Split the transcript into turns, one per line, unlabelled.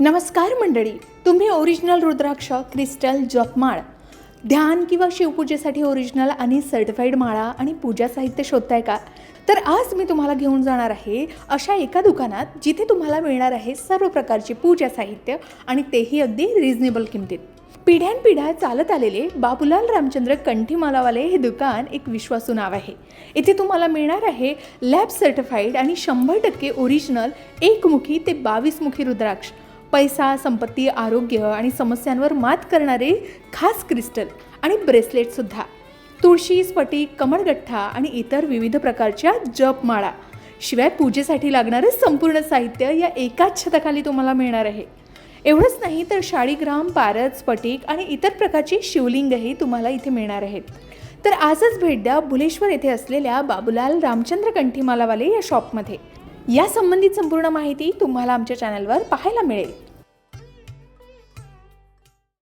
नमस्कार मंडळी तुम्ही ओरिजिनल रुद्राक्ष क्रिस्टल जपमाळ ध्यान किंवा शिवपूजेसाठी ओरिजिनल आणि सर्टिफाईड माळा आणि पूजा साहित्य शोधताय का? तर आज मी तुम्हाला घेऊन जाणार आहे अशा एका दुकानात जिथे तुम्हाला मिळणार आहे सर्व प्रकारचे पूजा साहित्य आणि तेही अगदी रिझनेबल किमतीत. पिढ्यानपिढ्या चालत आलेले बाबूलाल रामचंद्र कंठीमालावाले हे दुकान एक विश्वासू नाव आहे. इथे तुम्हाला मिळणार आहे लॅब सर्टिफाईड आणि शंभर टक्के ओरिजिनल एकमुखी ते बावीसमुखी रुद्राक्ष. पैसा संपत्ती आरोग्य आणि समस्यांवर मात करणारे खास क्रिस्टल आणि ब्रेसलेटसुद्धा तुळशी स्फटिक कमळगठ्ठा आणि इतर विविध प्रकारच्या जपमाळा. शिवाय पूजेसाठी लागणारं संपूर्ण साहित्य या एकाच छताखाली तुम्हाला मिळणार आहे. एवढंच नाही तर शाळीग्राम पारद स्फटिक आणि इतर प्रकारची शिवलिंगही तुम्हाला इथे मिळणार आहेत. तर आजच भेट द्या भुलेश्वर येथे असलेल्या बाबूलाल रामचंद्र कंठीमालावाले या शॉपमध्ये. या संबंधित संपूर्ण माहिती तुम्हाला आमच्या चॅनलवर पाहायला मिळेल.